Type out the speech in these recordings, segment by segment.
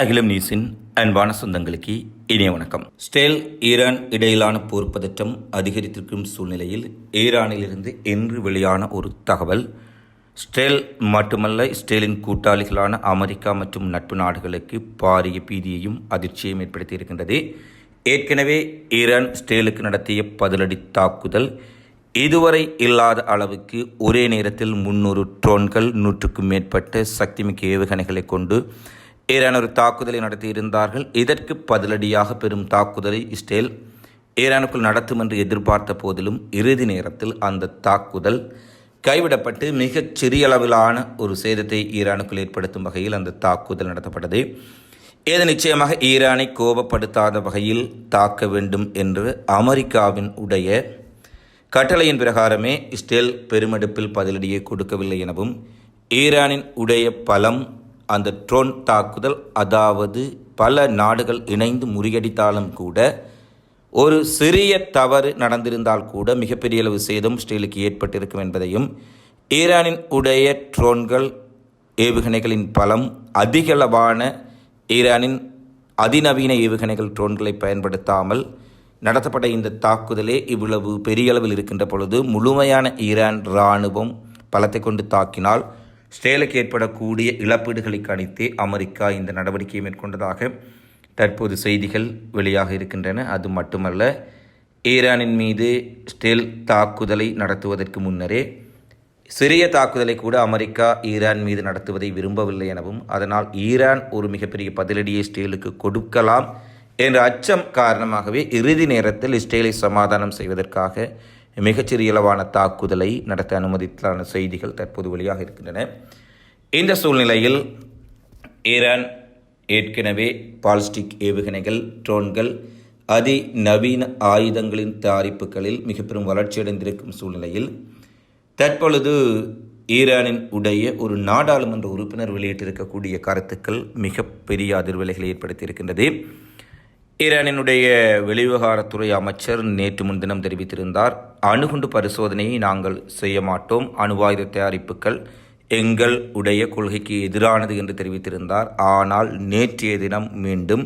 அகிலம் நியூஸின் அன்பான சொந்தங்களுக்கு இனிய வணக்கம். ஸ்டேல் ஈரான் இடையிலான போர் பதற்றம் அதிகரித்திருக்கும் சூழ்நிலையில் ஈரானிலிருந்து இன்று வெளியான ஒரு தகவல் ஸ்டேல் மட்டுமல்ல ஸ்டேலின் கூட்டாளிகளான அமெரிக்கா மற்றும் நட்பு நாடுகளுக்கு பாரிய பீதியையும் அதிர்ச்சியையும் ஏற்படுத்தியிருக்கின்றது. ஏற்கனவே ஈரான் ஸ்டேலுக்கு நடத்திய பதிலடி தாக்குதல் இதுவரை இல்லாத அளவுக்கு ஒரே நேரத்தில் முன்னூறு ட்ரோன்கள் நூற்றுக்கும் மேற்பட்ட சக்திமிக்க ஏவுகணைகளை கொண்டு ஈரான் ஒரு தாக்குதலை நடத்தியிருந்தார்கள் இதற்கு பதிலடியாக பெரும் தாக்குதலை இஸ்ரேல் ஈரானுக்குள் நடத்தும் என்று எதிர்பார்த்த போதிலும் இறுதி நேரத்தில் அந்த தாக்குதல் கைவிடப்பட்டு மிகச் சிறிய அளவிலான ஒரு சேதத்தை ஈரானுக்குள் ஏற்படுத்தும் வகையில் அந்த தாக்குதல் நடத்தப்பட்டது. இது நிச்சயமாக ஈரானை கோபப்படுத்தாத வகையில் தாக்க வேண்டும் என்று அமெரிக்காவின் உடைய கட்டளையின் பிரகாரமே இஸ்ரேல் பெருமெடுப்பில் பதிலடியை கொடுக்கவில்லை எனவும் ஈரானின் உடைய பலம் அந்த ட்ரோன் தாக்குதல் அதாவது பல நாடுகள் இணைந்து முறியடித்தாலும் கூட ஒரு சிறிய தவறு நடந்திருந்தால் கூட மிகப்பெரிய அளவு சேதம் இஸ்ரேலுக்கு ஏற்பட்டிருக்கும் என்பதையும் ஈரானின் உடைய ட்ரோன்கள் ஏவுகணைகளின் பலம் அதிகளவான ஈரானின் அதிநவீன ஏவுகணைகள் ட்ரோன்களை பயன்படுத்தாமல் நடத்தப்பட்ட இந்த தாக்குதலே இவ்வளவு பெரிய அளவில் இருக்கின்ற பொழுது முழுமையான ஈரான் இராணுவம் பலத்தை கொண்டு தாக்கினால் ஸ்டேலுக்கு ஏற்படக்கூடிய இழப்பீடுகளை கணித்தே அமெரிக்கா இந்த நடவடிக்கையை மேற்கொண்டதாக தற்போது செய்திகள் வெளியாக இருக்கின்றன. அது மட்டுமல்ல ஈரானின் மீது ஸ்டேல் தாக்குதலை நடத்துவதற்கு முன்னரே சிறிய தாக்குதலை கூட அமெரிக்கா ஈரான் மீது நடத்துவதை விரும்பவில்லை எனவும் அதனால் ஈரான் ஒரு மிகப்பெரிய பதிலடியை ஸ்டேலுக்கு கொடுக்கலாம் என்ற அச்சம் காரணமாகவே இறுதி நேரத்தில் இஸ்ரேலை சமாதானம் செய்வதற்காக மிகச்சிறிய அளவான தாக்குதலை நடத்த அனுமதித்தான செய்திகள் தற்போது வெளியாக இருக்கின்றன. இந்த சூழ்நிலையில் ஈரான் ஏற்கனவே பாலிஸ்டிக் ஏவுகணைகள் ட்ரோன்கள் அதி நவீன ஆயுதங்களின் தயாரிப்புகளில் மிக பெரும் வளர்ச்சியடைந்திருக்கும் சூழ்நிலையில் தற்பொழுது ஈரானின் உடைய ஒரு நாடாளுமன்ற உறுப்பினர் வெளியிட்டிருக்கக்கூடிய கருத்துக்கள் மிக பெரிய அதிர்வலைகளை ஏற்படுத்தியிருக்கின்றது. ஈரானினுடைய வெளிவிவகாரத்துறை அமைச்சர் நேற்று முன்தினம் தெரிவித்திருந்தார். அணுகுண்டு பரிசோதனையை நாங்கள் செய்ய மாட்டோம். அணுவாயுத தயாரிப்புகள் எங்கள் உடைய கொள்கைக்கு எதிரானது என்று தெரிவித்திருந்தார். ஆனால் நேற்றைய தினம் மீண்டும்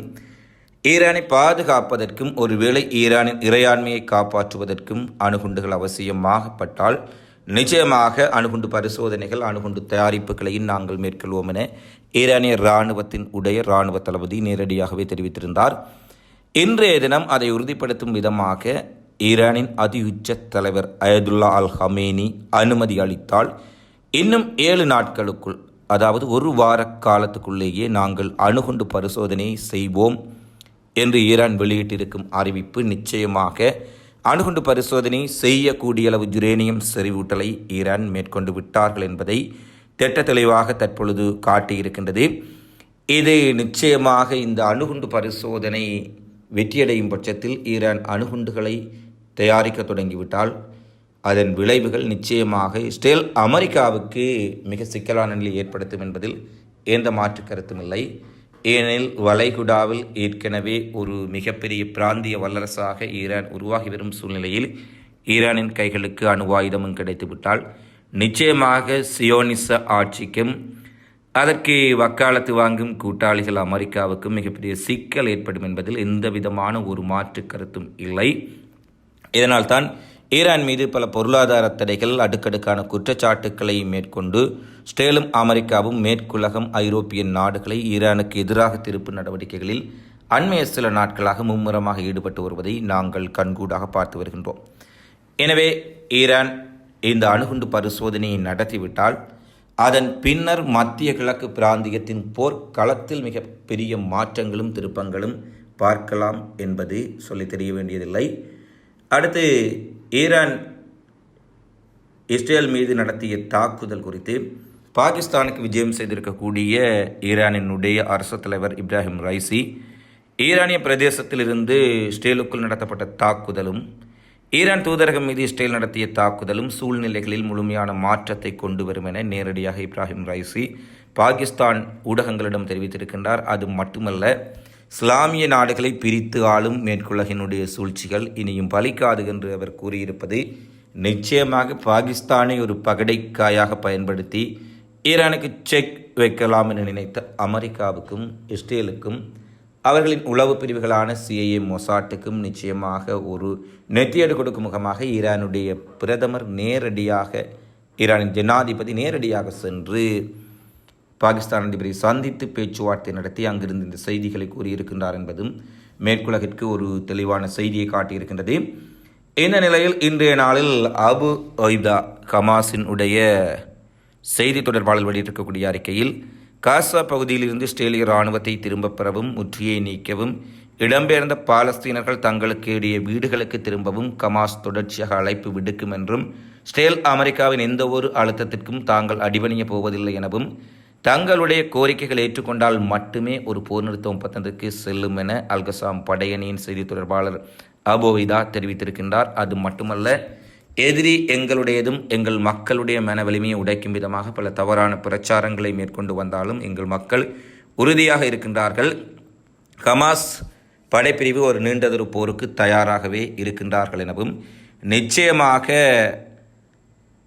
ஈரானை பாதுகாப்பதற்கும் ஒருவேளை ஈரானின் இறையாண்மையை காப்பாற்றுவதற்கும் அணுகுண்டுகள் அவசியமாகப்பட்டால் நிச்சயமாக அணுகுண்டு பரிசோதனைகள் அணுகுண்டு தயாரிப்புகளையும் நாங்கள் மேற்கொள்வோம் என ஈரானிய இராணுவத்தின் உடைய இராணுவ தளபதி நேரடியாகவே தெரிவித்திருந்தார். இன்றைய தினம் அதை உறுதிப்படுத்தும் விதமாக ஈரானின் அதி உச்ச தலைவர் அயதுல்லா அல் ஹமேனி அனுமதி அளித்தால் இன்னும் ஏழு நாட்களுக்குள் அதாவது ஒரு வார காலத்துக்குள்ளேயே நாங்கள் அணுகுண்டு பரிசோதனை செய்வோம் என்று ஈரான் வெளியிட்டிருக்கும் அறிவிப்பு நிச்சயமாக அணுகுண்டு பரிசோதனை செய்யக்கூடிய அளவு யுரேனியம் செறிவூட்டலை ஈரான் மேற்கொண்டு விட்டார்கள் என்பதை திட்ட தெளிவாக தற்பொழுது காட்டியிருக்கின்றது. இது நிச்சயமாக இந்த அணுகுண்டு பரிசோதனை வெற்றியடையும் பட்சத்தில் ஈரான் அணுகுண்டுகளை தயாரிக்க தொடங்கிவிட்டால் அதன் விளைவுகள் நிச்சயமாக இஸ்ரேல் அமெரிக்காவுக்கு மிக சிக்கலான நிலை ஏற்படுத்தும் என்பதில் எந்த மாற்று கருத்தும் இல்லை. ஏனெனில் வளைகுடாவில் ஏற்கனவே ஒரு மிகப்பெரிய பிராந்திய வல்லரசாக ஈரான் உருவாகி வரும் சூழ்நிலையில் ஈரானின் கைகளுக்கு அணுவாயுதமும் கிடைத்துவிட்டால் நிச்சயமாக சியோனிச ஆட்சிக்கும் அதற்கு வக்காலத்து வாங்கும் கூட்டாளிகள் அமெரிக்காவுக்கும் மிகப்பெரிய சிக்கல் ஏற்படும் என்பதில் எந்த விதமான ஒரு மாற்று கருத்தும் இல்லை. இதனால்தான் ஈரான் மீது பல பொருளாதார தடைகள் அடுக்கடுக்கான குற்றச்சாட்டுக்களை மேற்கொண்டு ஸ்டேலும் அமெரிக்காவும் மேற்குலகம் ஐரோப்பிய நாடுகளை ஈரானுக்கு எதிராக திருப்பு நடவடிக்கைகளில் அண்மைய சில நாட்களாக மும்முரமாக ஈடுபட்டு வருவதை நாங்கள் கண்கூடாக பார்த்து வருகின்றோம். எனவே ஈரான் இந்த அணுகுண்டு பரிசோதனையை நடத்திவிட்டால் அதன் பின்னர் மத்திய கிழக்கு பிராந்தியத்தின் போர்க்களத்தில் மிக பெரிய மாற்றங்களும் திருப்பங்களும் பார்க்கலாம் என்பது சொல்லி தெரிய வேண்டியதில்லை. அடுத்து ஈரான் இஸ்ரேல் மீது நடத்திய தாக்குதல் குறித்து பாகிஸ்தானுக்கு விஜயம் செய்திருக்கக்கூடிய ஈரானினுடைய அரசு தலைவர் இப்ராஹிம் ரைசி ஈரானிய பிரதேசத்திலிருந்து ஸ்டேலுக்குள் நடத்தப்பட்ட தாக்குதலும் ஈரான் தூதரகம் மீது இஸ்ரேல் நடத்திய தாக்குதலும் சூழ்நிலைகளில் முழுமையான மாற்றத்தை கொண்டு வரும் என நேரடியாக இப்ராஹிம் ரைசி பாகிஸ்தான் ஊடகங்களிடம் தெரிவித்திருக்கின்றார். அது மட்டுமல்ல இஸ்லாமிய நாடுகளை பிரித்து ஆளும் மேற்குலகினுடைய சூழ்ச்சிகள் இனியும் பலிக்காது என்று அவர் கூறியிருப்பது நிச்சயமாக பாகிஸ்தானை ஒரு பகடைக்காயாக பயன்படுத்தி ஈரானுக்கு செக் வைக்கலாம் என நினைத்த அமெரிக்காவுக்கும் இஸ்ரேலுக்கும் அவர்களின் உளவு பிரிவுகளான சிஐஏ மொசாட்டுக்கும் நிச்சயமாக ஒரு நெத்தியடு கொடுக்கும் முகமாக ஈரானுடைய பிரதமர் நேரடியாக ஈரானின் ஜனாதிபதி நேரடியாக சென்று பாகிஸ்தான் அதிபரை சந்தித்து பேச்சுவார்த்தை நடத்தி அங்கிருந்து இந்த செய்திகளை கூறியிருக்கின்றார் என்பதும் மேற்குலகிற்கு ஒரு தெளிவான செய்தியை காட்டியிருக்கின்றது. இந்த நிலையில் இன்றைய நாளில் அபு ஒய்தா கமாஸின் உடைய செய்தி தொடர்பாளர் வெளியிட்டிருக்கக்கூடிய அறிக்கையில் காசா பகுதியிலிருந்து இஸ்ரேலிய இராணுவத்தை திரும்பப் பெறவும் முற்றியை நீக்கவும் இடம்பெயர்ந்த பாலஸ்தீனர்கள் தங்களுக்கு இடையே வீடுகளுக்கு திரும்பவும் கமாஸ் தொடர்ச்சியாக அழைப்பு விடுக்கும் என்றும் ஸ்டேல் அமெரிக்காவின் எந்த ஒரு அழுத்தத்திற்கும் தாங்கள் அடிபணிய போவதில்லை எனவும் தங்களுடைய கோரிக்கைகள் ஏற்றுக்கொண்டால் மட்டுமே ஒரு போர் நிறுத்த ஒப்பந்தத்திற்கு செல்லும் என அல்கசாம் படையணியின் செய்தி தொடர்பாளர் அபோவிதா தெரிவித்திருக்கின்றார். அது மட்டுமல்ல எதிரி எங்களுடையதும் எங்கள் மக்களுடைய மன வலிமையை உடைக்கும் விதமாக பல தவறான பிரச்சாரங்களை மேற்கொண்டு வந்தாலும் எங்கள் மக்கள் உறுதியாக இருக்கின்றார்கள். ஹமாஸ் படைப்பிரிவு ஒரு நீண்டதொரு போருக்கு தயாராகவே இருக்கின்றார்கள் எனவும் நிச்சயமாக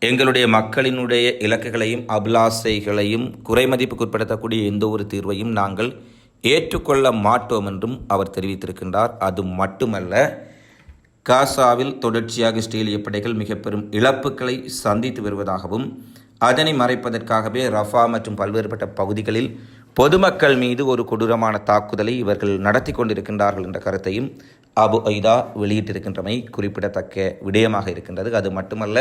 எங்களுடைய மக்களினுடைய இலக்குகளையும் அபிலாசைகளையும் குறைமதிப்புக்குட்படுத்தக்கூடிய எந்த ஒரு தீர்வையும் நாங்கள் ஏற்றுக்கொள்ள மாட்டோம் என்றும் அவர் தெரிவித்திருக்கின்றார். அது மட்டுமல்ல காசாவில் தொடர்ச்சியாக இஸ்ரேலிய படைகள் மிக பெரும் இழப்புகளை சந்தித்து வருவதாகவும் அதனை மறைப்பதற்காகவே ரஃபா மற்றும் பல்வேறுபட்ட பகுதிகளில் பொதுமக்கள் மீது ஒரு கொடூரமான தாக்குதலை இவர்கள் நடத்தி கொண்டிருக்கின்றார்கள் என்ற கருத்தையும் அபு ஐதா வெளியிட்டிருக்கின்றமை குறிப்பிடத்தக்க விடயமாக இருக்கின்றது. அது மட்டுமல்ல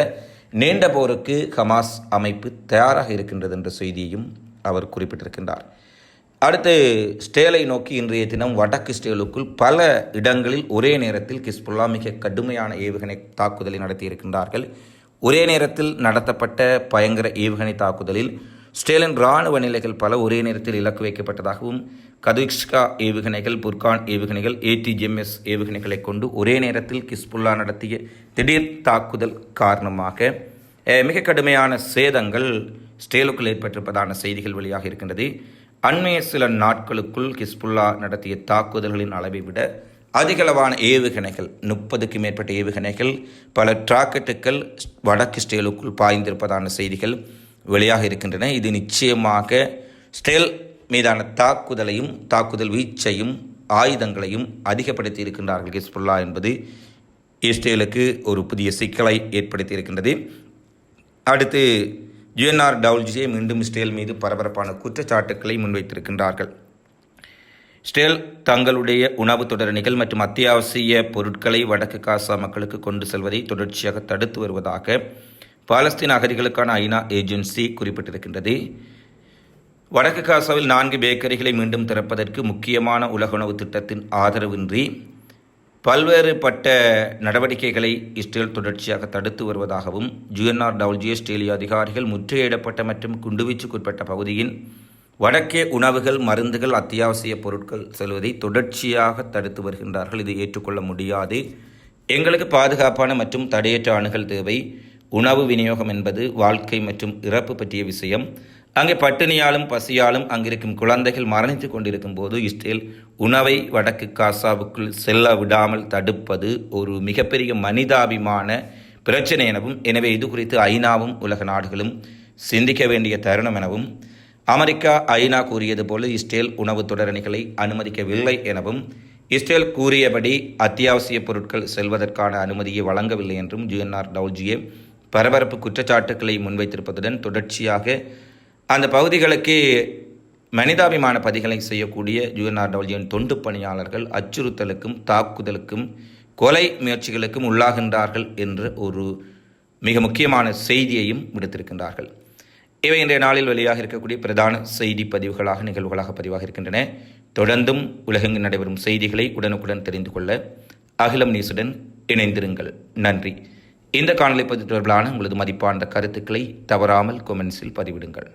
நீண்ட போருக்கு ஹமாஸ் அமைப்பு தயாராக இருக்கின்றது என்ற செய்தியையும் அவர் குறிப்பிட்டிருக்கின்றார். அடுத்து ஸ்டேலை நோக்கி இன்றைய தினம் வடக்கு ஸ்டேலுக்குள் பல இடங்களில் ஒரே நேரத்தில் கிஸ்புல்லா மிக கடுமையான ஏவுகணை தாக்குதலை நடத்தியிருக்கின்றார்கள். ஒரே நேரத்தில் நடத்தப்பட்ட பயங்கர ஏவுகணை தாக்குதலில் ஸ்டேலின் இராணுவ நிலைகள் பல ஒரே நேரத்தில் இலக்கு வைக்கப்பட்டதாகவும் கதுக்ஷ்கா ஏவுகணைகள் புர்கான் ஏவுகணைகள் ஏடிஜிஎம்எஸ் ஏவுகணைகளை கொண்டு ஒரே நேரத்தில் கிஸ்புல்லா நடத்திய திடீர் தாக்குதல் காரணமாக மிக கடுமையான சேதங்கள் ஸ்டேலுக்குள் ஏற்பட்டிருப்பதான செய்திகள் வெளியாக இருக்கின்றது. அண்மைய சில நாட்களுக்குள் கிஸ்புல்லா நடத்திய தாக்குதல்களின் அளவை விட அதிகளவான ஏவுகணைகள் முப்பதுக்கு மேற்பட்ட ஏவுகணைகள் பல டிராக்கெட்டுகள் வடக்கு ஸ்டேலுக்குள் பாய்ந்திருப்பதான செய்திகள் வெளியாக இருக்கின்றன. இது நிச்சயமாக ஸ்டேல் மீதான தாக்குதலையும் தாக்குதல் வீச்சையும் ஆயுதங்களையும் அதிகப்படுத்தி இருக்கின்றார்கள் ஹிஸ்புல்லா என்பது இஸ்ரேலுக்கு ஒரு புதிய சிக்கலை ஏற்படுத்தி இருக்கின்றது. அடுத்து யுஎன்ஆர் டவுல்ஜியை மீண்டும் இஸ்ரேல் மீது பரபரப்பான குற்றச்சாட்டுக்களை முன்வைத்திருக்கின்றார்கள். ஸ்டேல் தங்களுடைய உணவு தொடரணிகள் மற்றும் அத்தியாவசிய பொருட்களை வடக்கு காசா மக்களுக்கு கொண்டு செல்வதை தொடர்ச்சியாக தடுத்து வருவதாக பாலஸ்தீன் அகதிகளுக்கான ஐநா ஏஜென்சி குறிப்பிட்டிருக்கின்றது. வடக்கு காசாவில் நான்கு பேக்கரிகளை மீண்டும் திறப்பதற்கு முக்கியமான உலக உணவு திட்டத்தின் ஆதரவின்றி பல்வேறுபட்ட நடவடிக்கைகளை இஸ்ரேல் தொடர்ச்சியாக தடுத்து வருவதாகவும் ஜிஎன்ஆர் டவுல்ஜி ஆஸ்திரேலிய அதிகாரிகள் முற்றுகையிடப்பட்ட மற்றும் குண்டுவீச்சுக்குட்பட்ட பகுதியின் வடக்கே உணவுகள் மருந்துகள் அத்தியாவசிய பொருட்கள் செல்வதை தொடர்ச்சியாக தடுத்து வருகின்றார்கள். இது ஏற்றுக்கொள்ள முடியாது. எங்களுக்கு பாதுகாப்பான மற்றும் தடையற்ற அணுகல் தேவை. உணவு விநியோகம் என்பது வாழ்க்கை மற்றும் இறப்பு பற்றிய விஷயம். அங்கே பட்டினியாலும் பசியாலும் அங்கிருக்கும் குழந்தைகள் மரணித்து கொண்டிருக்கும் போது இஸ்ரேல் உணவை வடக்கு காசாவுக்குள் செல்ல விடாமல் தடுப்பது ஒரு மிகப்பெரிய மனிதாபிமான பிரச்சனை எனவும் எனவே இது குறித்து ஐநாவும் உலக நாடுகளும் சிந்திக்க வேண்டிய தருணம் எனவும் அமெரிக்கா ஐநா கூறியது போல இஸ்ரேல் உணவு தொடரணிகளை அனுமதிக்கவில்லை எனவும் இஸ்ரேல் கூறியபடி அத்தியாவசிய பொருட்கள் செல்வதற்கான அனுமதியை வழங்கவில்லை என்றும் ஜிஎன்ஆர் டவுல்ஜியே பரபரப்பு குற்றச்சாட்டுக்களை முன்வைத்திருப்பதுடன் தொடர்ச்சியாக அந்த பகுதிகளுக்கு மனிதாபிமான பதிகளை செய்யக்கூடிய யுஎன்ஆர் தொண்டு பணியாளர்கள் அச்சுறுத்தலுக்கும் தாக்குதலுக்கும் கொலை முயற்சிகளுக்கும் உள்ளாகின்றார்கள் என்ற ஒரு மிக முக்கியமான செய்தியையும் விடுத்திருக்கின்றார்கள். இவை இன்றைய நாளில் வெளியாக இருக்கக்கூடிய பிரதான செய்தி பதிவுகளாக நிகழ்வுகளாக பதிவாக இருக்கின்றன. தொடர்ந்தும் உலகெங்கு நடைபெறும் செய்திகளை உடனுக்குடன் தெரிந்து கொள்ள அகிலம் நியூஸுடன் இணைந்திருங்கள். நன்றி. இந்த காணொலி பதிவு தொடர்பிலான உங்களது மதிப்பான கருத்துக்களை தவறாமல் கொமெண்ட்ஸில் பதிவிடுங்கள்.